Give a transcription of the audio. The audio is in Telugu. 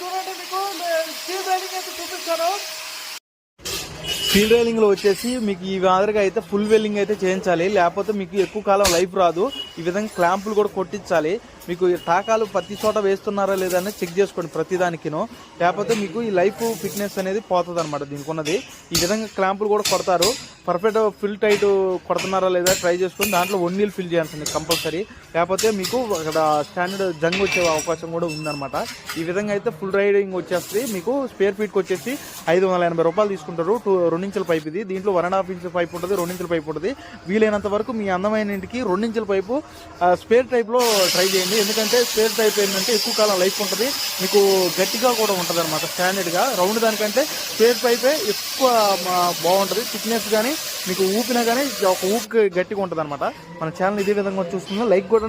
చూడండి మీకు స్టీల్ రైలింగ్ అయితే చూపిస్తాను స్టీల్ రైలింగ్లో వచ్చేసి మీకు ఈ మాదిరిగా అయితే ఫుల్ వెల్లింగ్ అయితే చేయించాలి. లేకపోతే మీకు ఎక్కువ కాలం లైఫ్ రాదు. ఈ విధంగా క్లాంపులు కూడా కొట్టించాలి. మీకు టాకాలు ప్రతి చోట వేస్తున్నారా లేదా అనేది చెక్ చేసుకోండి ప్రతిదానికిను. లేకపోతే మీకు ఈ లైఫ్ ఫిట్నెస్ అనేది పోతుంది అనమాట దీనికి ఉన్నది ఈ విధంగా క్లాంపులు కూడా కొడతారు. పర్ఫెక్ట్ ఫిల్ టైట్ కొడుతున్నారా లేదా ట్రై చేసుకొని దాంట్లో వన్ నీళ్ళు ఫిల్ చేయాల్సింది కంపల్సరీ లేకపోతే మీకు అక్కడ స్టాండర్డ్ జంగ్ వచ్చే అవకాశం కూడా ఉందన్నమాట. ఈ విధంగా అయితే ఫుల్ రైడింగ్ వచ్చేస్తుంది. మీకు స్పేర్ ఫీట్కి వచ్చేసి ఐదు వందల ఎనభై రూపాయలు తీసుకుంటారు. టూ రెండించుల పైప్ ఇది. దీంట్లో one and half inch pipe ఉంటుంది రెండించుల పైప్ ఉంటుంది. వీలైనంత వరకు మీ అందమైన ఇంటికి రెండించుల పైపు స్పేర్ టైప్లో ట్రై చేయండి. ఎందుకంటే స్పేర్ టైప్ ఏంటంటే ఎక్కువ కాలం లైఫ్ ఉంటుంది. మీకు గట్టిగా కూడా ఉంటుంది అనమాట స్టాండర్డ్గా రౌండ్ దానికంటే స్పేర్ పైపే ఎక్కువ బాగుంటుంది. థిక్నెస్ కానీ మీకు ఊపినా కానీ ఒక ఊపికి గట్టిగా ఉంటుంది అనమాట మన ఛానల్ ఇదే విధంగా చూస్తున్నా లైక్ కూడా